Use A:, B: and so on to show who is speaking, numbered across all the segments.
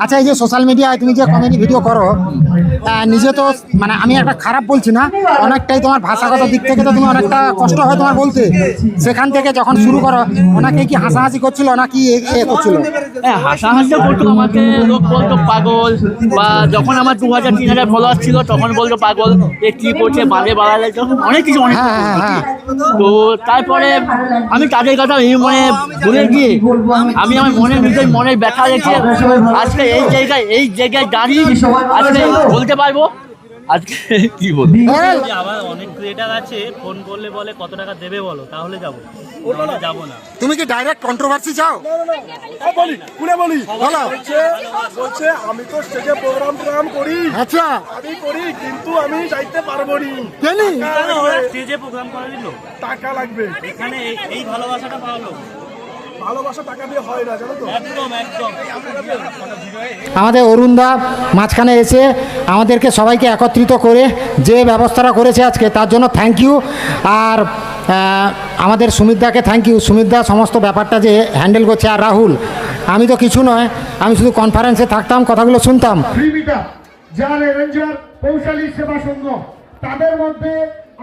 A: আচ্ছা এই যে সোশ্যাল মিডিয়ায় তুমি যে কমেডি ভিডিও করো নিজে তো মানে আমি একটা খারাপ বলছি না অনেকটাই তোমার ভাষাগত দিক থেকে তো তুমি অনেকটা কষ্ট হয় তোমার বলতে। সেখান থেকে যখন শুরু করো ওনাকে কি হাসাহাসি করছিল নাকি এ এ করছিল?
B: হ্যাঁ হাসাহাসি করতো আমাকে লোক বলতো পাগল বা যখন আমার দু হাজার তিন হাজার ফলোয়ার ছিল তখন বলতো পাগল এ কি করছে বাঁধে বাড়ালে অনেক কিছু অনেক
A: হ্যাঁ হ্যাঁ হ্যাঁ।
B: তো তারপরে আমি তাদের কথা এই মনে ভুলে গিয়ে আমি আমার মনে নিজের মনের ব্যথা রেখে আজকে এই জায়গায় এই জায়গায় দাঁড়িয়ে আজকে বলতে পারব? আজকে কি বলব?
A: হ্যাঁ,
C: আবার অনেক ক্রিয়েটার আছে ফোন করলে বলে কত টাকা দেবে বলো? তাহলে যাব। না।
A: তুমি কি ডাইরেক্ট কন্ট্রোভার্সি চাও?
D: বলি বলি।
A: বলো।
D: বলছে বলছে আমি তো স্টেজে প্রোগ্রাম প্রোগ্রাম করি।
A: আচ্ছা।
D: আমি করি কিন্তু আমি যাইতে পারব নি।
A: কেন?
C: স্টেজে প্রোগ্রাম করে দিল
D: টাকা লাগবে।
C: এখানে এই- এই ভালোবাসাটা পাওয়ালো
D: ভালোবাসা টাকা দিয়ে হয় না জানো তো?
C: একদম একদম।
A: আমাদের অরুণদা মাঝখানে এসে আমাদেরকে সবাইকে একত্রিত করে যে ব্যবস্থাটা করেছে আজকে তার জন্য থ্যাংক ইউ আর আমাদের সুমিতদাকে থ্যাংক ইউ সুমিতদা সমস্ত ব্যাপারটা যে হ্যান্ডেল করছে আর রাহুল আমি তো কিছু নয় আমি শুধু কনফারেন্সে থাকতাম কথাগুলো শুনতাম।
E: যার রেঞ্জার কৌশলী সেবা সংঘ তাদের মধ্যে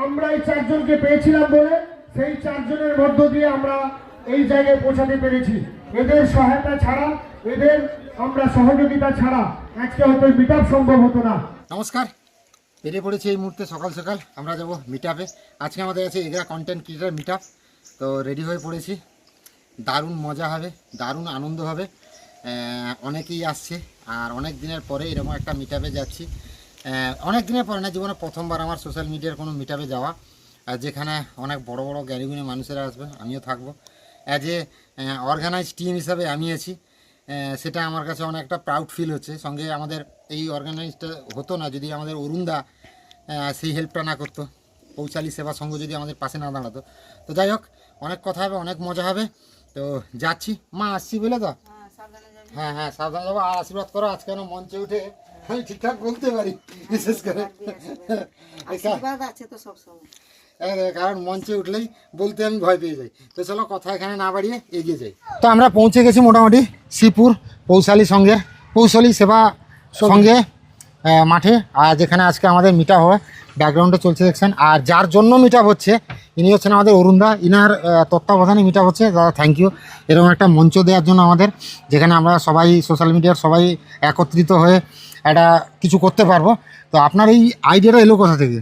E: আমরা এই চারজনকে পেয়েছিলাম বলে সেই চারজনের মধ্য দিয়ে আমরা এই জায়গায় পৌঁছাতে পেরেছি। এদের সহায়তা ছাড়া, এদের আমরা সহযোগিতা ছাড়া আজকে হয়তো মিট সম্ভব হতো না।
A: নমস্কার। বেরিয়ে পড়েছি এই মুহূর্তে সকাল সকাল। আমরা যাব মিট আজকে আমাদের কাছে এগরা কন্টেন্ট ক্রিয়েটার মিট তো রেডি হয়ে পড়েছি। দারুণ মজা হবে, দারুণ আনন্দ হবে। অনেকেই আসছে আর অনেক দিনের পরে এরকম একটা মিট যাচ্ছি। অনেক দিনের পরে না, জীবনে প্রথমবার আমার সোশ্যাল মিডিয়ার কোনো মিট যাওয়া। যেখানে অনেক বড় বড় জ্ঞানীগুণী মানুষেরা আসবে, আমিও থাকব। অ্যাজ এ অর্গানাইজ টিম হিসাবে আমি আছি। সেটা আমার কাছে অনেকটা প্রাউড ফিল হচ্ছে। সঙ্গে আমাদের এই অর্গানাইজটা হতো না যদি আমাদের অরুণদা সেই হেল্পটা না করতো পৌঁছালি সেবা সংঘ যদি আমাদের পাশে না দাঁড়াতো। তো যাই হোক অনেক কথা হবে অনেক মজা হবে। তো যাচ্ছি। মা আসছি বলে তো? হ্যাঁ হ্যাঁ সাবধানে যাব। আর আশীর্বাদ করো আজকে মঞ্চে উঠে আমি ঠিকঠাক বলতে পারি বিশেষ করে।
F: আশীর্বাদ আছে তো সবসময়।
A: কারণ মঞ্চে উঠলেই বলতে আমি ভয় পেয়ে যাই। তো চলো কথা এখানে না বাড়িয়ে এগিয়ে যাই। তো আমরা পৌঁছে গেছি মোটামুটি শ্রীপুর পৌশালী সঙ্গের পৌশালী সেবা সঙ্গে মাঠে। আর যেখানে আজকে আমাদের মিট হয় ব্যাকগ্রাউন্ডে চলছে দেখছেন। আর যার জন্য মিট আপ হচ্ছে ইনি হচ্ছেন আমাদের অরুণদা। ইনার তত্ত্বাবধানে মিট আপ হচ্ছে। দাদা থ্যাংক ইউ এরকম একটা মঞ্চ দেওয়ার জন্য আমাদের। যেখানে আমরা সবাই সোশ্যাল মিডিয়ার সবাই একত্রিত হয়ে একটা কিছু করতে পারব। তো আপনার এই আইডিয়াটা এলো কোথা থেকে?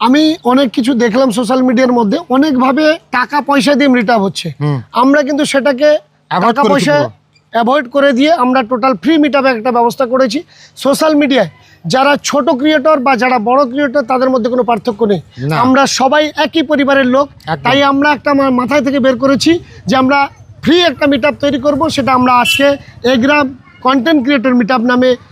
E: আমি অনেক কিছু দেখলাম সোশ্যাল মিডিয়ার মধ্যে। অনেকভাবে টাকা পয়সা দিয়ে মিট হচ্ছে। আমরা কিন্তু সেটাকে টাকা পয়সা অ্যাভয়েড করে দিয়ে আমরা টোটাল ফ্রি মিট একটা ব্যবস্থা করেছি। সোশ্যাল মিডিয়ায় যারা ছোট ক্রিয়েটর বা যারা বড় ক্রিয়েটর তাদের মধ্যে কোনো পার্থক্য নেই। আমরা সবাই একই পরিবারের লোক। তাই আমরা একটা মাথায় থেকে বের করেছি যে আমরা ফ্রি একটা মিট তৈরি করব। সেটা আমরা আজকে এগ্রাম কন্টেন্ট ক্রিয়েটর মিট নামে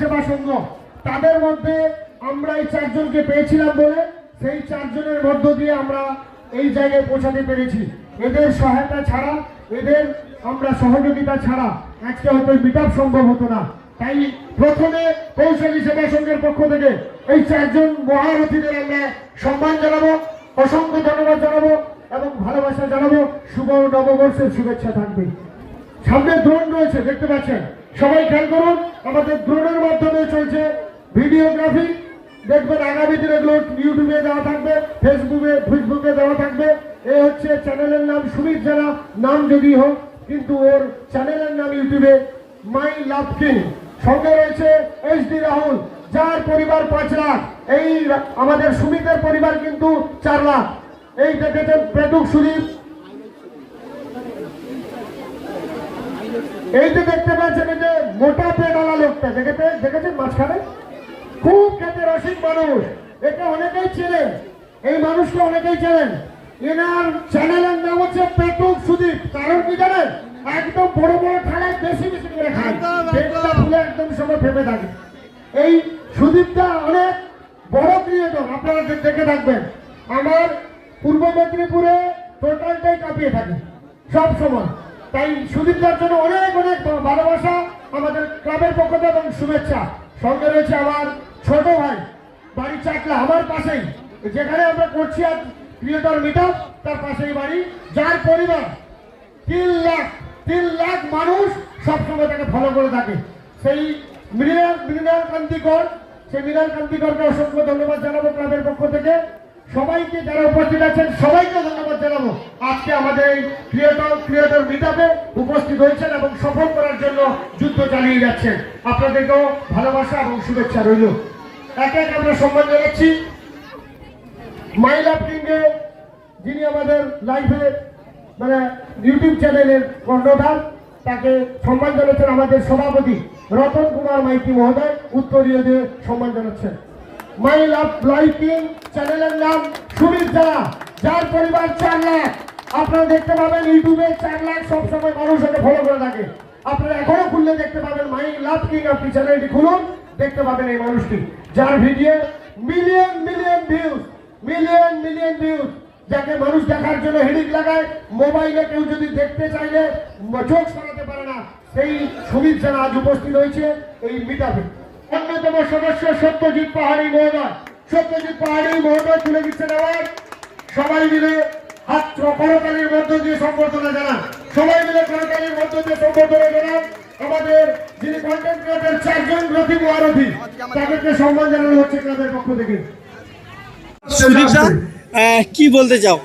E: সেবা সংঘ, তাদের মধ্যে আমরা এই চারজনকে পেয়েছিলাম বলে সেই চারজনের মধ্য দিয়ে আমরা এই জায়গায় পৌঁছাতে পেরেছি। এদের সহায়তা ছাড়া, এদের আমরা সহযোগিতা ছাড়া আজকে হয়তো মিট সম্ভব হতো না। তাই প্রথমে কৌশলী সেবা সংঘের পক্ষ থেকে এই চারজন মহারথীদের আমরা সম্মান জানাব, অসংখ্য ধন্যবাদ জানাব এবং ভালোবাসা জানাব। শুভ নববর্ষের শুভেচ্ছা থাকবে। সামনে দ্রোণ রয়েছে, দেখতে পাচ্ছেন? সবাই খেয়াল করুন, আমাদের দ্রোণের মাধ্যমে চলছে ভিডিওগ্রাফি। দেখবেন আগামী দিনে এগুলো ইউটিউবে দেওয়া থাকবে, ফেসবুকে ফেসবুকে দেওয়া থাকবে। এ হচ্ছে চ্যানেলের নাম সুমিত জানা, নাম যদি হোক কিন্তু ওর চ্যানেলের নাম ইউটিউবে মাই লাভ কিং। সঙ্গে রয়েছে এইচ ডি রাহুল, যার পরিবার পাঁচ লাখ। এই আমাদের সুমিতের পরিবার কিন্তু চার লাখ। এই দেখেছেন পেটুক সুদীপ। এই যে দেখতে পাচ্ছেন যে মোটা পেডালা লোকটা, দেখেতে দেখেছেন মাঝখানে? খুব খেতে রসিক মানুষ। একে অনেকেই চেনেন। এই মানুষকে অনেকেই চেনেন। এনার চ্যানেলের নাম হচ্ছে পেটুক সুদীপ। কারণ কি জানেন? একদম বড় বড় থালায় বেশি বেশি করে খায় পেটটা ফুলে একদম সময় ভেবে থাকে। এই সুদীপটা অনেক বড় ক্রিয়েটর আপনারা দেখে থাকবেন। আমার পূর্ব মেদিনীপুরে টোটালটাই কাঁপিয়ে থাকে সব সময়। তাই সুদীপদার জন্য অনেক অনেক ভালোবাসা আমাদের ক্লাবের পক্ষ থেকে এবং শুভেচ্ছা। সঙ্গে রয়েছে আমার ছোট ভাই বাড়ি চাকলা আমার পাশেই। যেখানে আমরা করছি আজ ক্রিয়েটর মিট তার পাশেই বাড়ি। যার পরিবার তিন লাখ তিন লাখ মানুষ সবসময় তাকে ফলো করে থাকে। সেই মৃণাল মৃণাল কান্তিকর, সেই মৃণাল কান্তিকরকে অসংখ্য ধন্যবাদ জানাব ক্লাবের পক্ষ থেকে। সবাইকে যারা উপস্থিত আছেন, সবাইকে ধন্যবাদ জানাব। আজকে আমাদের এই ক্রিয়েটর ক্রিয়েটর মিটাপে উপস্থিত হয়েছেন এবং সফল করার জন্য যুদ্ধ চালিয়ে যাচ্ছেন। আপনাদেরকেও ভালোবাসা এবং শুভেচ্ছা রইল। এক এক আমরা সম্মান জানাচ্ছি। মাইল কিংয়ে যিনি আমাদের লাইভে মানে ইউটিউব চ্যানেলের কর্ণধার, তাকে সম্মান জানাচ্ছেন আমাদের সভাপতি রতন কুমার মাইতি মহোদয় উত্তরীয় দিয়ে সম্মান জানাচ্ছেন। মাই লাভ লাইকিং চ্যানেলের নাম সুমিত জানা, যার পরিবার চার লাখ। আপনারা দেখতে পাবেন ইউটিউবে চার লাখ সবসময় মানুষ এটা ফলো করে থাকে। আপনারা এখনও খুললে দেখতে পাবেন মাই লাভ কিং আপনি চ্যানেলটি খুলুন, দেখতে পাবেন এই মানুষটি, যার video million million views million million views যাকে মানুষ দেখার জন্য হেডিং লাগায়, মোবাইলে কেউ যদি দেখতে চাইলে চোখ সরাতে পারে না। সেই সুমিত জানা আজ উপস্থিত হয়েছে এই মিটাপে অন্যতম সদস্য সত্যজিৎ পাহাড়ি মহোদয়। সত্যজিৎ পাহাড়ি মহোদয় তুলে দিচ্ছেন আবার সবাই মিলে হাত করতালির মধ্য দিয়ে সম্বর্ধনা জানান। সবাই মিলে করতালির মধ্য দিয়ে সম্বর্ধনা জানান। আমাদের যিনি কন্টেন্ট ক্রিয়েটার চারজন রথি মহারথী তাদেরকে সম্মান জানানো হচ্ছে ক্লাবের পক্ষ থেকে।
D: কি বলতে চাও?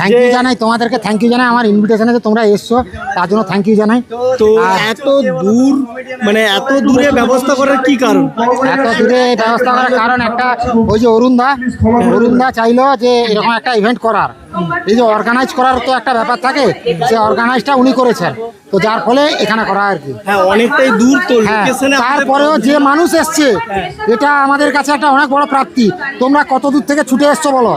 A: থ্যাংক ইউ জানাই তোমাদেরকে থ্যাংক ইউ জানাই আমার ইনভিটেশনে যে তোমরা এসছো তার জন্য থ্যাংক ইউ জানাই।
D: তো এত দূর মানে এত দূরে ব্যবস্থা করার কি কারণ?
A: এত দূরে ব্যবস্থা করার কারণ একটা ওই যে অরুণদা অরুণদা চাইলো যে এরকম একটা ইভেন্ট করার। এই যে অর্গানাইজ করার তো একটা ব্যাপার থাকে সে অর্গানাইজটা উনি করেছেন। তো যার ফলে এখানে করা আর কি।
D: হ্যাঁ অনেকটাই দূর তো
A: হ্যাঁ তারপরেও যে মানুষ এসছে এটা আমাদের কাছে একটা অনেক বড় প্রাপ্তি। তোমরা কত দূর থেকে ছুটে এসছো বলো?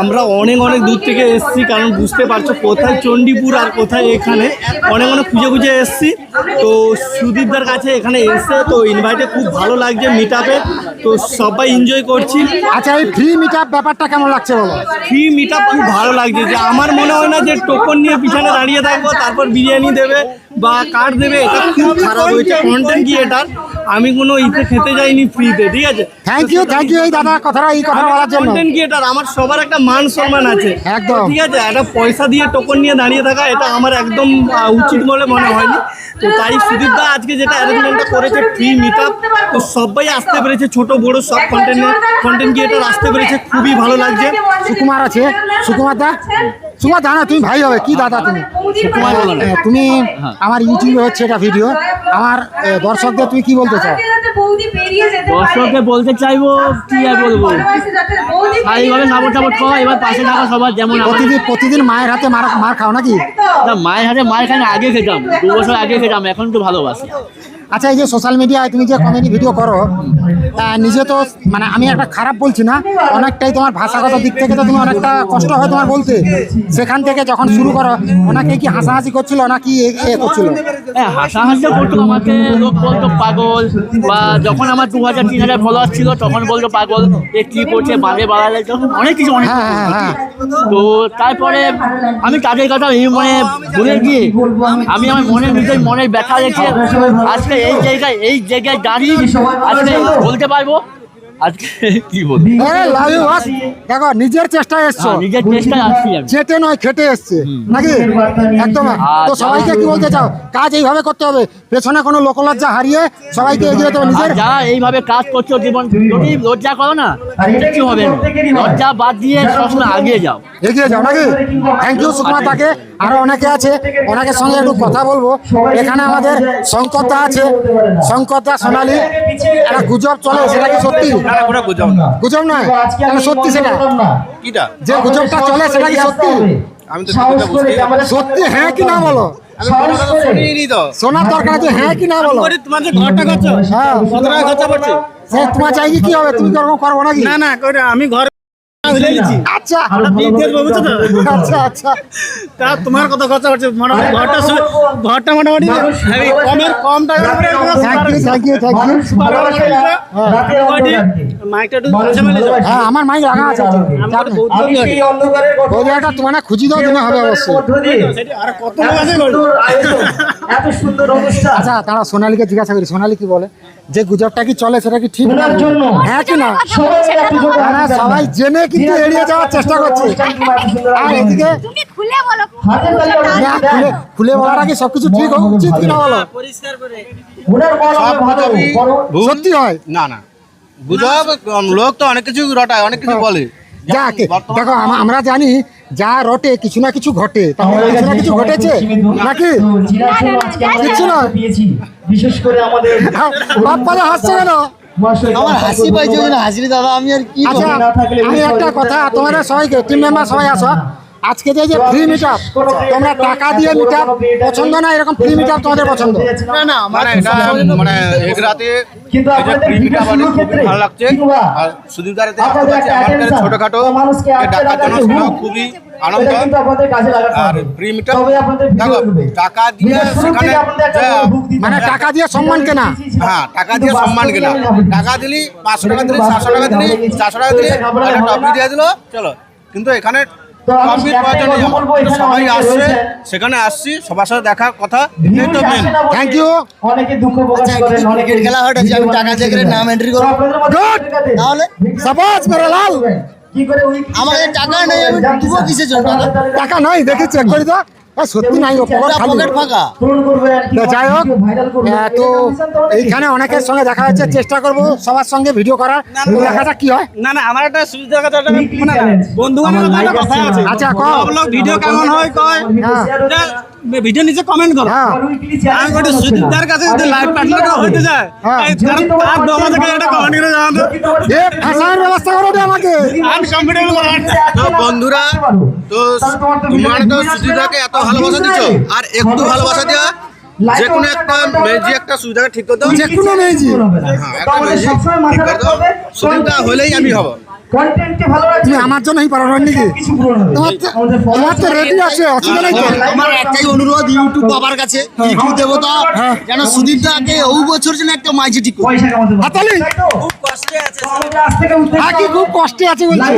D: আমরা অনেক অনেক দূর থেকে এসেছি কারণ বুঝতে পারছ কোথায় চণ্ডীপুর আর কোথায় এখানে। অনেক অনেক খুঁজে খুঁজে এসেছি। তো সুদীপদার কাছে এখানে এসে তো ইনভাইটে খুব ভালো লাগছে মিট তো সবাই এনজয় করছি।
A: আচ্ছা এই ফ্রি মিট আপ ব্যাপারটা কেমন লাগছে বলো?
D: ফ্রি মিট খুব ভালো লাগছে যে আমার মনে হয় না যে টোকন নিয়ে পিছনে দাঁড়িয়ে থাকব তারপর বিরিয়ানি দেবে বা কার্ড দেবে এটা খুব খারাপ হয়েছে কন্টেন্ট ক্রিয়েটার আমি কোনো ইতে খেতে যাইনি ফ্রিতে ঠিক আছে?
A: থ্যাংক ইউ থ্যাংক ইউ এই দাদা কথাটা এই কথা বলার জন্য।
D: কন্টেন্ট ক্রিয়েটার আমার সবার একটা মান সম্মান আছে।
A: একদম।
D: ঠিক আছে একটা পয়সা দিয়ে টোকন নিয়ে দাঁড়িয়ে থাকা এটা আমার একদম উচিত বলে মনে হয়নি। তো তাই সুদীপ দা আজকে যেটা অ্যারেঞ্জমেন্টটা করেছে ফ্রি মিট তো সবাই আসতে পেরেছে ছোট বড় সব কন্টেন্ট কন্টেন্ট ক্রিয়েটার আসতে পেরেছে খুবই ভালো লাগছে।
A: সুকুমার আছে সুকুমার দা? সুকুমার দা না তুমি ভাই হবে কি দাদা তুমি? হ্যাঁ, তুমি আমার ইউটিউবে হচ্ছে এটা ভিডিও আমার দর্শকদের তুমি কি বলতে চাও?
B: দর্শককে বলতে চাইব কি আর বলব? স্বাভাবিকভাবে সাপোর্ট সাপোর্ট করো এবার পাশে থাকা সবার যেমন
A: প্রতিদিন প্রতিদিন মায়ের হাতে মার মার খাও নাকি?
B: না, মায়ের হাতে মায়ের খানে আগে খেতাম। দু বছর আগে খেতাম এখন তো ভালোবাসি।
A: আচ্ছা এই যে সোশ্যাল মিডিয়ায় তুমি যে কমেডি ভিডিও করো নিজে তো মানে আমি একটা খারাপ বলছি না অনেকটাই তোমার ভাষাগত দিক থেকে তো তুমি অনেকটা কষ্ট হয় তোমার বলতে। সেখান থেকে যখন শুরু করো ওনাকে কি হাসাহাসি করছিল নাকি এ- করছিল?
B: হ্যাঁ হাসাহাসি করতো আমাকে লোক বলতো পাগল বা যখন আমার দু হাজার তিন হাজার ফলোয়ার ছিল তখন বলতো পাগল এ কি করছে বাঁধে বাড়ালে অনেক কিছু অনেক
A: হ্যাঁ হ্যাঁ হ্যাঁ।
B: তো তারপরে আমি তাদের কথা এই মনে ভুলে গিয়ে আমি আমার মনের ভিতরে মনের ব্যথা রেখে আজকে এই জায়গায় এই জায়গায় দাঁড়িয়ে আজকে বলতে পারব আজকে কি বলব?
A: লাভ ইউ বস দেখো নিজের চেষ্টায় এসছো।
B: হ্যাঁ, নিজের চেষ্টায় আসছি আমি।
A: চেটে নয় খেটে এসছে। নাকি? একদম। তো সবাইকে কি বলতে চাও? কাজ এইভাবে করতে হবে। পেছনে কোনো লোকলজ্জা হারিয়ে সবাইকে এগিয়ে যেতে হবে। নিজের
B: যারা এইভাবে কাজ করছ জীবন যদি লজ্জা করো না। কিছু হবে না। লজ্জা বাদ দিয়ে সবসময় আগিয়ে যাও।
A: এগিয়ে যাও নাকি? থ্যাংক ইউ সুকুমার দাকে আরও অনেকে আছে। ওনাদের সঙ্গে একটু কথা বলব। এখানে আমাদের শঙ্করদা আছে। শঙ্করদা সোনালী। একটা গুজব চলে সেটা কি সত্যি? গুজব নয়। তাহলে সত্যি সেটা।
G: কিটা?
A: যে গুজবটা চলে সেটা কি সত্যি?
G: আমি তো
A: সত্যি হ্যাঁ কি না বলো? দরকার আছে হ্যাঁ কি না বলো?
D: তোমার যে ঘরটা করছ
A: হ্যাঁ।
D: কত টাকা খরচা পড়ছে
A: সে তোমার চাই কি হবে? তুমি করব নাকি?
D: না না আমি ঘর
A: আচ্ছা? আচ্ছা আচ্ছা।
D: তা তোমার কত খরচা হচ্ছে। মোটামুটি ঘরটা ঘরটা মোটামুটি কমের কম টাকা
A: থ্যাংক ইউ থ্যাংক ইউ হ্যাঁ আমার মাইক লাগা আছে। তোমার খুঁজি দাও হবে অবশ্যই। আচ্ছা তারা সোনালীকে জিজ্ঞাসা করি সোনালী কি বলে? যে গুজবটা কি চলে সেটা কি ঠিক হ্যাঁ কি না?
E: সবাই।
A: জেনে কিন্তু এড়িয়ে যাওয়ার চেষ্টা করছে। আর এদিকে
H: খুলে
A: বলার আগে সবকিছু ঠিক হোক উচিত কিনা বলো?
E: ভুল।
A: সত্যি হয়?
G: না না। গুজব লোক তো অনেক কিছু রটায় অনেক কিছু বলে
A: যাক দেখো আমরা জানি যা রটে কিছু না কিছু ঘটে তাহলে কিছু না
E: কিছু
A: ঘটেছে নাকি কিচ্ছু না।
E: পেয়েছি বিশেষ করে আমাদের
A: বাপ্পারা হাসছে কেন
E: আমার হাসি পাইছে
D: দাদা আমি আর কি
A: আচ্ছা আমি একটা কথা
E: পারে।
A: তোমাদের সবাইকে টিম মেম্বার সবাই আসো আজকে যে যে ফ্রি মিট আপ তোমরা টাকা দিয়ে মিটআপ পছন্দ না এরকম ফ্রি মিট তোমাদের পছন্দ?
E: না না
G: মানে এটা মানে মানে
E: শুরুর
G: খুবই
E: ক্ষেত্রে
G: ভালো লাগছে। আর ছোটখাটো ডাকার জন্য খুবই আনন্দ। আর টাকা দিয়ে সেখানে
A: মানে টাকা দিয়ে সম্মান কেনা।
G: হ্যাঁ টাকা দিয়ে সম্মান কেনা। টাকা দিলি পাঁচশো টাকা দিলি সাতশো টাকা দিলি চারশো টাকা দিলি টপি দিয়ে দিলো চলো। কিন্তু এখানে প্রয়োজন সবাই আসছে। সেখানে আসছি সবার সাথে দেখা কথা। এটাই তো মেন।
A: Thank you.
E: অনেকে দুঃখ প্রকাশ করেন অনেকে খেলা হয় আমি টাকা নাম এন্ট্রি করব. তাহলে?
A: সাবাস মেরে লাল!
E: কি করে ওই আমাদের টাকা নেই আমি দিব কিসের জন্য?
A: টাকা নাই দেখে চেক করে দাও সত্যি নাই পকেট যাই হোক তো এইখানে অনেকের সঙ্গে দেখা যাচ্ছে চেষ্টা করব সবার সঙ্গে ভিডিও করার। দেখা যাক কি হয়।
D: না না আমার একটা সুবিধা কথা মানে বন্ধু কথা আছে।
A: আচ্ছা, কও।
D: ভিডিও কেমন হয়? কয়
A: হ্যাঁ।
D: ভিডিও নিচে কমেন্ট করো।
A: হ্যাঁ।
D: আমি সুদীপদার কাছে যদি লাইভ পার্টনার হইতে যায়
A: হ্যাঁ।
D: তার তার দমা থেকে একটা কমেন্ট করে জানাতো
A: এ ফাঁসানোর ব্যবস্থা করো আমাকে।
D: আমি কমফর্টেবল করে
G: তো বন্ধুরা তো তোমরা তো এত ভালোবাসা দিচ্ছ আর একটু ভালোবাসা দেওয়া যে কোনো একটা মেজি একটা সুবিধাকে ঠিক করে দাও।
A: যে কোনো মেয়েজি
G: হ্যাঁ একটা মেজি ঠিক করে দাও। সুবিধা হলেই আমি হব।
E: কন্টেন্টকে ভালো রাখতে
A: তুমি আমার জন্যই পারো নাকি
E: কিছু পূরণ হবে।
A: তোমার তো রেডি আছে। অসুবিধা নাই তো?
I: আমার একটাই অনুরোধ ইউটিউব বাবার কাছে ইউটিউব দেবতা যেন সুদীপদাকে ও বছর যেন একটা মাইজি ঠিক করে।
A: হাতালি খুব কষ্টে আছে বলছে?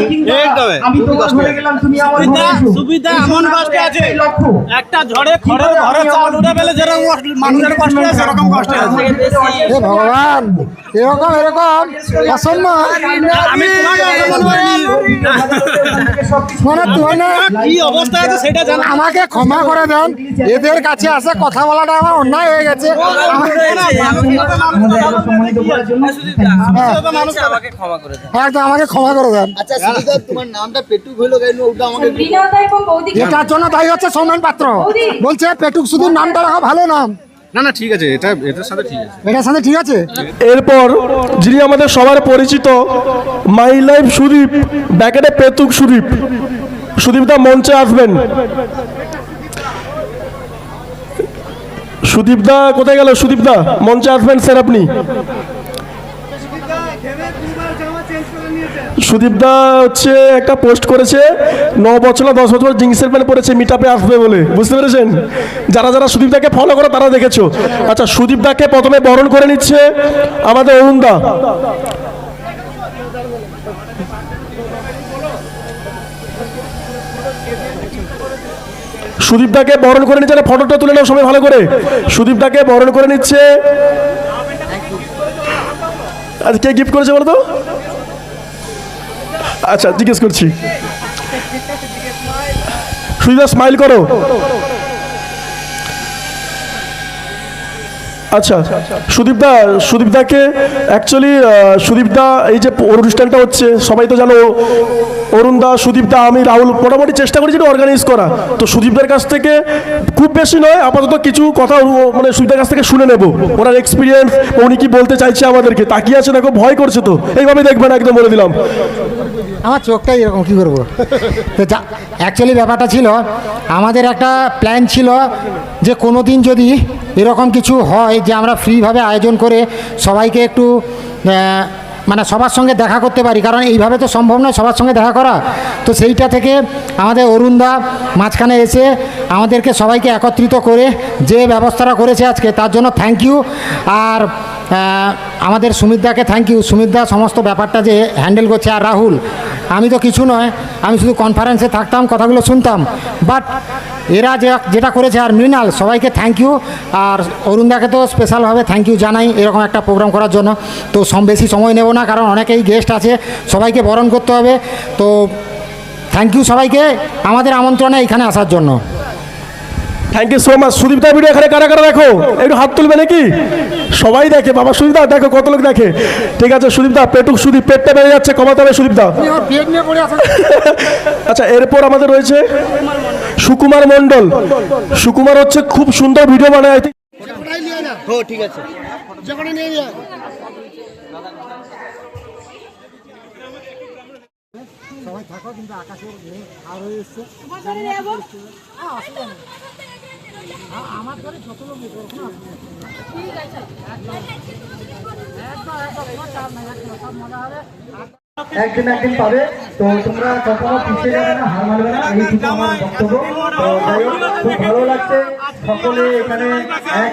E: আমি গেলাম তুমি আমার
D: সুবিধা
E: এই
D: এমন কষ্টে আছে। একটা ঝড়ে খড়ে ঘরে চাল উঠে যেরকম মানুষের কষ্ট হয় সেরকম কষ্ট আছে।
A: এ ভগবান এরকম এরকম। অসম্মান
D: আমি তোমাকে
A: আমাকে ক্ষমা করে দেন। এদের কাছে আসে কথা বলাটা আমার অন্যায় হয়ে গেছে। একদম আমাকে ক্ষমা করে দেন।
I: আচ্ছা
A: এটার জন্য দায়ী হচ্ছে সৌমেন পাত্র। বলছে পেটুক শুধু নামটা রাখা ভালো নাম।
G: না না ঠিক আছে এটা এটার সাথে ঠিক আছে।
A: এটার সাথে ঠিক আছে?
J: এরপর যিনি আমাদের সবার পরিচিত মাই লাইফ সুদীপ ব্যাকেটে পেতুক সুদীপ। সুদীপদা মঞ্চে আসবেন। সুদীপদা কোথায় গেল? সুদীপদা মঞ্চে আসবেন স্যার আপনি। সুদীপদা হচ্ছে একটা পোস্ট করেছে, ন বছর না দশ বছর জিন্সের প্যান্ট পরেছে মিট আপে আসবে বলে, বুঝতে পেরেছেন? যারা যারা সুদীপদাকে ফলো করে তারা দেখেছ। আচ্ছা সুদীপদাকে প্রথমে বরণ করে নিচ্ছে আমাদের অরুণদা সুদীপদাকে বরণ করে নিচ্ছে ফটোটা তুলে নাও সবাই ভালো করে। সুদীপদাকে বরণ করে নিচ্ছে। আচ্ছা কে গিফট করেছে বলো তো? আচ্ছা জিজ্ঞেস করছি। সুদীপদা স্মাইল করো। আচ্ছা সুদীপদা সুদীপদাকে অ্যাকচুয়ালি সুদীপদা এই যে অনুষ্ঠানটা হচ্ছে, সবাই তো জানো অরুণদা সুদীপদা আমি, রাহুল, মোটামুটি চেষ্টা করেছি অর্গানাইজ করা তো সুদীপদার কাছ থেকে খুব বেশি নয়, আপাতত কিছু কথা মানে সুদীপদার কাছ থেকে শুনে নেব। ওনার এক্সপিরিয়েন্স উনি কি বলতে চাইছে আমাদেরকে, তাকিয়ে আছে দেখো ভয় করছে তো। এইভাবে দেখবেন, একদম বলে দিলাম।
A: আমার চোখটাই এরকম, কী করব? তো অ্যাকচুয়ালি ব্যাপারটা ছিল, আমাদের একটা প্ল্যান ছিল যে কোনো দিন যদি এরকম কিছু হয় যে আমরা ফ্রিভাবে আয়োজন করে সবাইকে একটু মানে সবার সঙ্গে দেখা করতে পারি, কারণ এইভাবে তো সম্ভব নয় সবার সঙ্গে দেখা করা। তো সেইটা থেকে আমাদের অরুণদা মাঝখানে এসে আমাদেরকে সবাইকে একত্রিত করে যে ব্যবস্থাটা করেছে আজকে, তার জন্য থ্যাংক ইউ আর আমাদের সুমিতদাকে থ্যাংক ইউ সুমিতদা সমস্ত ব্যাপারটা যে হ্যান্ডেল করছে, আর রাহুল আমি তো কিছু নয়, আমি শুধু কনফারেন্সে থাকতাম, কথাগুলো শুনতাম। বাট এরা যে যেটা করেছে আর মৃণাল, সবাইকে থ্যাংক ইউ আর অরুণদাকে তো স্পেশালভাবে থ্যাংক ইউ জানাই এরকম একটা প্রোগ্রাম করার জন্য। তো সম বেশি সময় নেব না, কারণ অনেকেই গেস্ট আছে, সবাইকে বরণ করতে হবে। তো থ্যাংক ইউ সবাইকে, আমাদের আমন্ত্রণে এখানে আসার জন্য।
J: থ্যাংক ইউ সো মাচ সুদীপদা ভিডিও এখানে কারা কারা দেখো? একটু হাত তুলবে নাকি? সবাই দেখে বাবা সুদীপদা দেখো কত লোক দেখে। ঠিক আছে সুদীপদা পেটুক সুদীপ পেটটা বেড়ে যাচ্ছে কমাতে হবে সুদীপদা আচ্ছা এরপর আমাদের রয়েছে সুকুমার মণ্ডল। সুকুমার হচ্ছে খুব সুন্দর ভিডিও বানায়
D: ও ঠিক আছে।
A: সবাই থাকো কিন্তু আকাশের মেঘ আর হয়ে এসছে আমার ঘরে যত লোক ঠিক আছে একদম, একদম, কোনো চাপ নাই, একদম, সব মজা হবে।
I: একদিন একদিন পাবে। তো তোমরা কখনো পিছিয়ে যাবে না, হার মানবে না। এই এইটুকু আমার বক্তব্য। তো খুব ভালো লাগছে। সকলে এখানে এক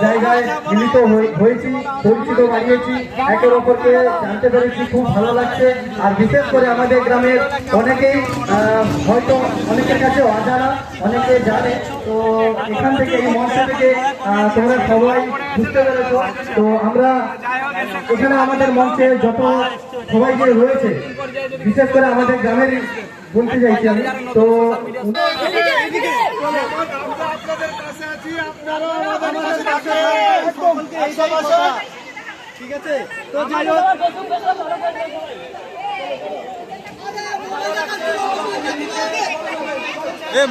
I: জায়গায় মিলিত হয়ে- হয়েছি, পরিচিত বাড়িয়েছি একের অপরকে জানতে পেরেছি, খুব ভালো লাগছে। আর বিশেষ করে আমাদের গ্রামের অনেকেই হয়তো অনেকের কাছে অজানা, অনেকে জানে। তো এখান থেকে, এই মঞ্চ থেকে তোমরা সবাই বুঝতে পেরেছ। তো আমরা এখানে আমাদের মঞ্চে যত সবাই যে রয়েছে। বিশেষ করে আমাদের গ্রামের বলতে চাইছি আমি। তো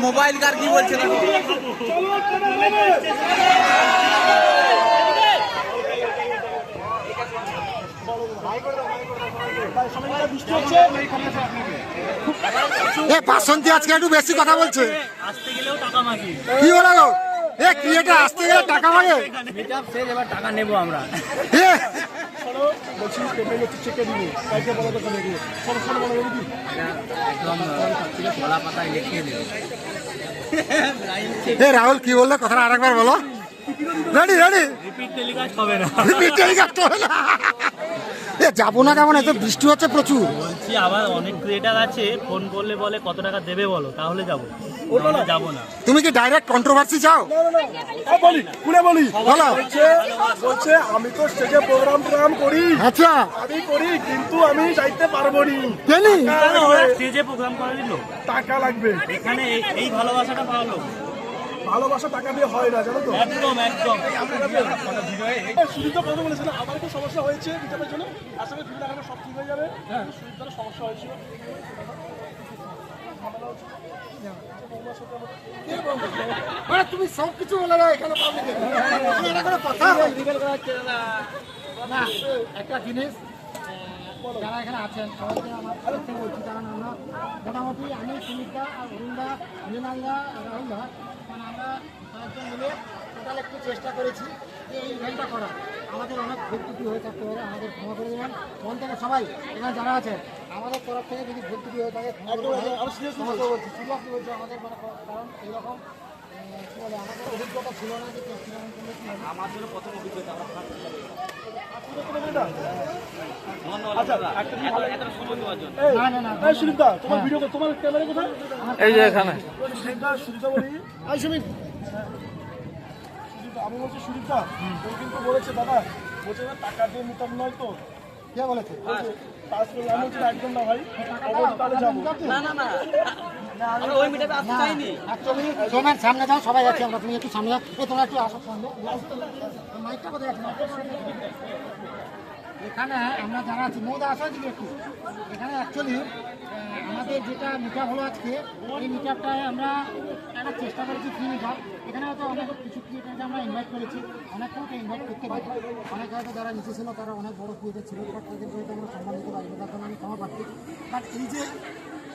G: মোবাইল কার কি বলছে?
A: বাসন্তী আজকে একটু বেশি কথা বলছে। কি ক্রিয়েটার আসতে গেলে টাকা মাগে?
C: টাকা আমরা
A: রাহুল, কি বলল? কথাটা আরেকবার বলো। রেডি রেডি
C: রিপিট টেলিকাস্ট হবে না।
A: কাটতে হবে না। এ যাব না কেমন? এত বৃষ্টি হচ্ছে প্রচুর।
C: বলছি আবার অনেক ক্রিয়েটার আছে ফোন করলে বলে কত টাকা দেবে বলো? তাহলে যাব। না।
A: তুমি কি ডাইরেক্ট কন্ট্রোভার্সি চাও?
J: বলি খুলে বলি।
A: বলো।
J: বলছে আমি তো স্টেজে প্রোগ্রাম টোগ্রাম করি।
A: আচ্ছা।
J: আমি করি কিন্তু আমি যাইতে পারব নি।
C: স্টেজে প্রোগ্রাম করে দিল
J: টাকা লাগবে।
C: এখানে এই- ভালোবাসাটা পাওয়ালো
J: ভালোবাসা টাকা দিয়ে হয় না জানো তো?
C: একদম একদম।
J: সুদীপ্ত কথা বলেছিল আমার একটু সমস্যা হয়েছে রিজার্ভের জন্য। আসলে ভিড় লাগানো সব ঠিক হয়ে যাবে। হ্যাঁ সুদীপ্তার সমস্যা হয়েছিল।
A: মানে তুমি সব কিছু বলে দাও এখানে এটা কোনো কথা না একটা জিনিস যারা এখানে আছেন সবাইকে আমার বলছি কারণ আমরা মোটামুটি আমি সুমিতা আর অরুণদা মৃণালদা রাহুলদা মানে আমরা কয়েকজন মিলে টোটাল একটু চেষ্টা করেছি যে এই ইভেন্টটা করা আমাদের অনেক ভুল ত্রুটি হয়ে থাকতে পারে আমাদের ক্ষমা করে দেবেন। মন থেকে সবাই এখানে যারা আছে আমাদের তরফ থেকে যদি ভুল ত্রুটি হয়ে থাকে সিরিয়াসলি বলছি। আমাদের মানে কারণ এইরকম অভিজ্ঞতা না
J: এই সুদীপ্তা তোমার ভিডিও তোমার ক্যামেরা কোথায়?
D: এই যে এখানে।
J: আমি বলছি সুদীপ্তা ও কিন্তু বলেছে দাদা বলছে না টাকা দিয়ে মিটার নয় তো।
A: কে বলেছে?
J: আমি বলছি একদম না ভাই। ও তাহলে যাব।
A: না না না। Actually, সোমেন, সামনে যাও সবাই আছি আমরা তুমি একটু সামনে যাও। তোমরা একটু আসো। মাইকটা কোথায় আছে? এখানে আমরা যারা আছি মৌদা আসো দিকে একটু। এখানে অ্যাকচুয়ালি আমাদের যেটা মিটাপ হলো আজকে এই মিটাপটায় আমরা একটা চেষ্টা করেছি ফ্রি মিটাপ এখানে হয়তো অনেক কিছু ক্রিয়েটারকে আমরা ইনভাইট করেছি। অনেককে ইনভাইট করতে পারি। অনেক হয়তো যারা নিচে ছিল তারা অনেক বড় ক্রিয়েটার ছিল। বাট তাদের হয়তো আমরা সম্মান দিতে পারি তার আমি ক্ষমা পাচ্ছি বাট এই যে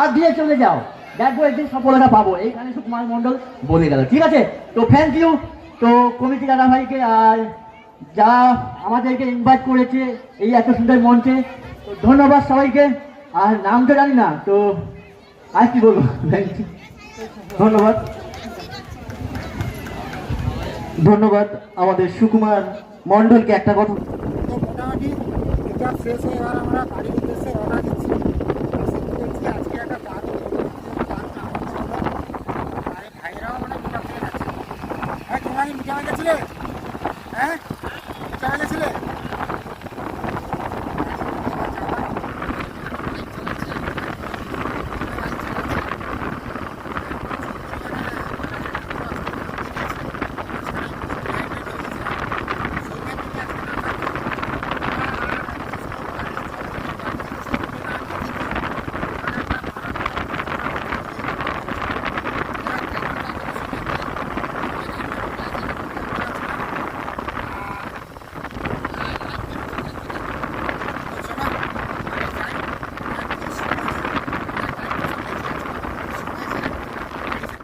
B: আর দিয়ে চলে যাও, দেখব একদিন সফলতা পাবো। এইখানে সুকুমার মন্ডল বলে গেল। ঠিক আছে? তো থ্যাংক ইউ তো কমিটি দাদা ভাইকে আর যা আমাদেরকে ইনভাইট করেছে এই এত সুন্দর মঞ্চে, তো ধন্যবাদ সবাইকে। আর নাম তো জানি না, তো আর কি বলব? ধন্যবাদ। ধন্যবাদ আমাদের সুকুমার মন্ডলকে একটা কথা।
A: আমরা হ্যাঁ?